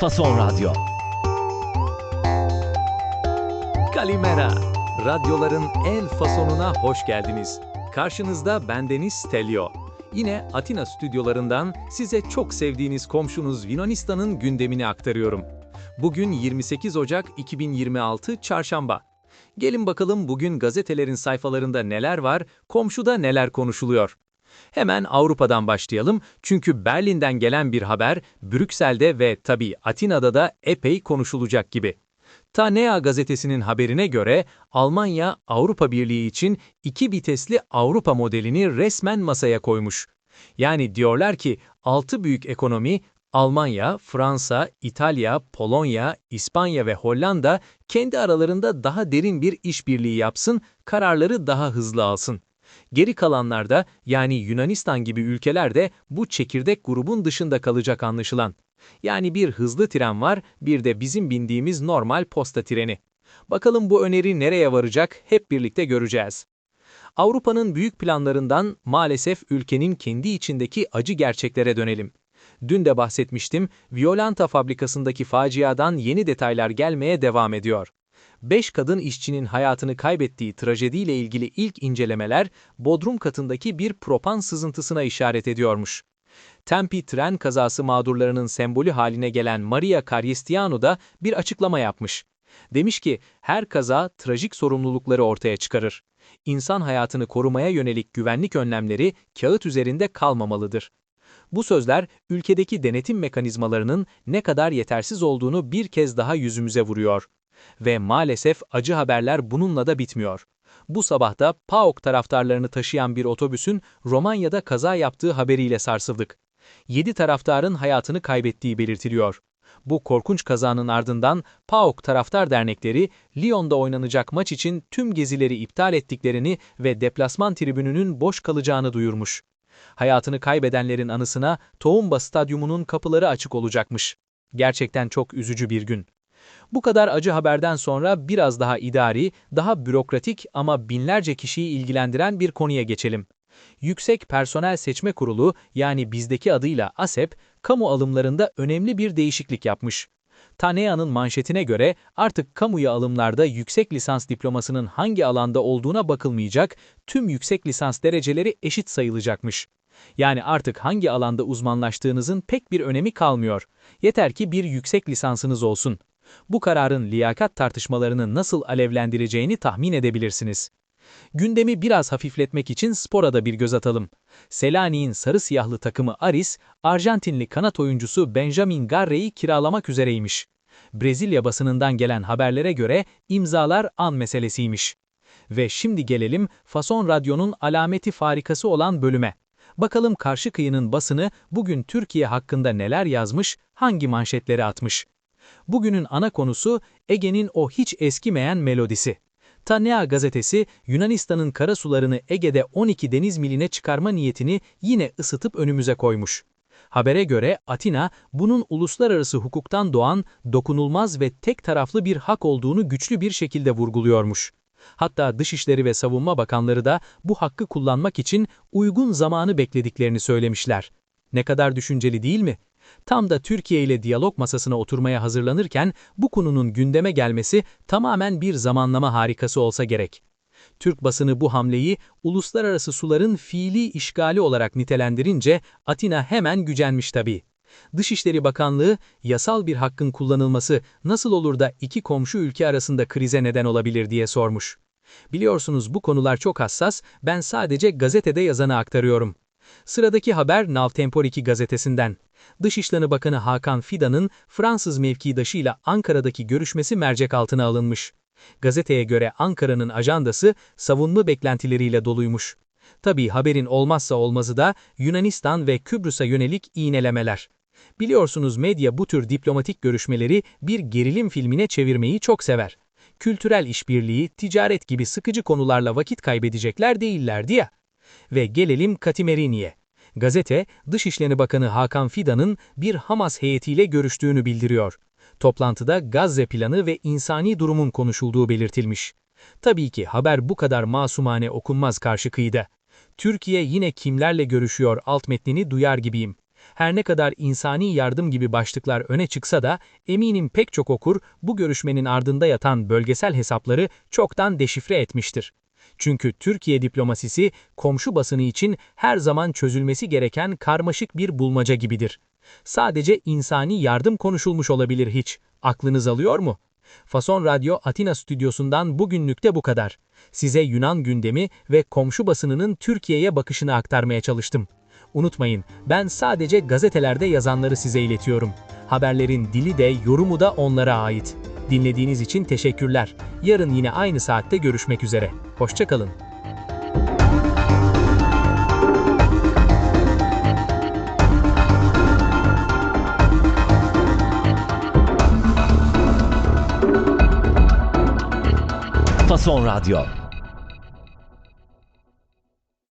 Fason Radyo. Kalimera. Radyoların el fasonuna hoş geldiniz. Karşınızda bendeniz Stelio. Yine Atina stüdyolarından size çok sevdiğiniz komşunuz Yunanistan'ın gündemini aktarıyorum. Bugün 28 Ocak 2026 Çarşamba. Gelin bakalım bugün gazetelerin sayfalarında neler var, komşuda neler konuşuluyor. Hemen Avrupa'dan başlayalım çünkü Berlin'den gelen bir haber Brüksel'de ve tabii Atina'da da epey konuşulacak gibi. Tanea gazetesinin haberine göre Almanya Avrupa Birliği için iki vitesli Avrupa modelini resmen masaya koymuş. Yani diyorlar ki altı büyük ekonomi Almanya, Fransa, İtalya, Polonya, İspanya ve Hollanda kendi aralarında daha derin bir işbirliği yapsın, kararları daha hızlı alsın. Geri kalanlar da yani Yunanistan gibi ülkeler de bu çekirdek grubun dışında kalacak anlaşılan. Yani bir hızlı tren var, bir de bizim bindiğimiz normal posta treni. Bakalım bu öneri nereye varacak hep birlikte göreceğiz. Avrupa'nın büyük planlarından maalesef ülkenin kendi içindeki acı gerçeklere dönelim. Dün de bahsetmiştim, Violanta fabrikasındaki faciadan yeni detaylar gelmeye devam ediyor. 5 kadın işçinin hayatını kaybettiği trajediyle ilgili ilk incelemeler bodrum katındaki bir propan sızıntısına işaret ediyormuş. Tempi tren kazası mağdurlarının sembolü haline gelen Maria Carestiano da bir açıklama yapmış. Demiş ki, her kaza trajik sorumlulukları ortaya çıkarır. İnsan hayatını korumaya yönelik güvenlik önlemleri kağıt üzerinde kalmamalıdır. Bu sözler ülkedeki denetim mekanizmalarının ne kadar yetersiz olduğunu bir kez daha yüzümüze vuruyor. Ve maalesef acı haberler bununla da bitmiyor. Bu sabah da PAOK taraftarlarını taşıyan bir otobüsün Romanya'da kaza yaptığı haberiyle sarsıldık. 7 taraftarın hayatını kaybettiği belirtiliyor. Bu korkunç kazanın ardından PAOK taraftar dernekleri Lyon'da oynanacak maç için tüm gezileri iptal ettiklerini ve deplasman tribününün boş kalacağını duyurmuş. Hayatını kaybedenlerin anısına Toumba Stadyumu'nun kapıları açık olacakmış. Gerçekten çok üzücü bir gün. Bu kadar acı haberden sonra biraz daha idari, daha bürokratik ama binlerce kişiyi ilgilendiren bir konuya geçelim. Yüksek Personel Seçme Kurulu yani bizdeki adıyla ASEP, kamu alımlarında önemli bir değişiklik yapmış. Tanea'nın manşetine göre artık kamuya alımlarda yüksek lisans diplomasının hangi alanda olduğuna bakılmayacak, tüm yüksek lisans dereceleri eşit sayılacakmış. Yani artık hangi alanda uzmanlaştığınızın pek bir önemi kalmıyor. Yeter ki bir yüksek lisansınız olsun. Bu kararın liyakat tartışmalarını nasıl alevlendireceğini tahmin edebilirsiniz. Gündemi biraz hafifletmek için spora da bir göz atalım. Selanik'in sarı siyahlı takımı Aris, Arjantinli kanat oyuncusu Benjamin Garre'yi kiralamak üzereymiş. Brezilya basınından gelen haberlere göre imzalar an meselesiymiş. Ve şimdi gelelim Fason Radyo'nun alameti farikası olan bölüme. Bakalım karşı kıyının basını bugün Türkiye hakkında neler yazmış, hangi manşetleri atmış. Bugünün ana konusu Ege'nin o hiç eskimeyen melodisi. Tanea gazetesi Yunanistan'ın kara sularını Ege'de 12 deniz miline çıkarma niyetini yine ısıtıp önümüze koymuş. Habere göre Atina, bunun uluslararası hukuktan doğan, dokunulmaz ve tek taraflı bir hak olduğunu güçlü bir şekilde vurguluyormuş. Hatta Dışişleri ve Savunma Bakanları da bu hakkı kullanmak için uygun zamanı beklediklerini söylemişler. Ne kadar düşünceli değil mi? Tam da Türkiye ile diyalog masasına oturmaya hazırlanırken bu konunun gündeme gelmesi tamamen bir zamanlama harikası olsa gerek. Türk basını bu hamleyi uluslararası suların fiili işgali olarak nitelendirince Atina hemen gücenmiş tabii. Dışişleri Bakanlığı, yasal bir hakkın kullanılması nasıl olur da iki komşu ülke arasında krize neden olabilir diye sormuş. Biliyorsunuz bu konular çok hassas, ben sadece gazetede yazanı aktarıyorum. Sıradaki haber Navtempor 2 gazetesinden. Dışişleri Bakanı Hakan Fidan'ın Fransız mevkidaşıyla Ankara'daki görüşmesi mercek altına alınmış. Gazeteye göre Ankara'nın ajandası savunma beklentileriyle doluymuş. Tabii haberin olmazsa olmazı da Yunanistan ve Kıbrıs'a yönelik iğnelemeler. Biliyorsunuz medya bu tür diplomatik görüşmeleri bir gerilim filmine çevirmeyi çok sever. Kültürel işbirliği, ticaret gibi sıkıcı konularla vakit kaybedecekler değillerdi ya. Ve gelelim Katimerini'ye. Gazete, Dışişleri Bakanı Hakan Fidan'ın bir Hamas heyetiyle görüştüğünü bildiriyor. Toplantıda Gazze planı ve insani durumun konuşulduğu belirtilmiş. Tabii ki haber bu kadar masumane okunmaz karşı kıyıda. Türkiye yine kimlerle görüşüyor alt metnini duyar gibiyim. Her ne kadar insani yardım gibi başlıklar öne çıksa da eminim pek çok okur bu görüşmenin ardında yatan bölgesel hesapları çoktan deşifre etmiştir. Çünkü Türkiye diplomasisi komşu basını için her zaman çözülmesi gereken karmaşık bir bulmaca gibidir. Sadece insani yardım konuşulmuş olabilir hiç. Aklınız alıyor mu? Fason Radyo Atina stüdyosundan bugünlük de bu kadar. Size Yunan gündemi ve komşu basınının Türkiye'ye bakışını aktarmaya çalıştım. Unutmayın, ben sadece gazetelerde yazanları size iletiyorum. Haberlerin dili de yorumu da onlara ait. Dinlediğiniz için teşekkürler. Yarın yine aynı saatte görüşmek üzere. Hoşçakalın. Fason Radyo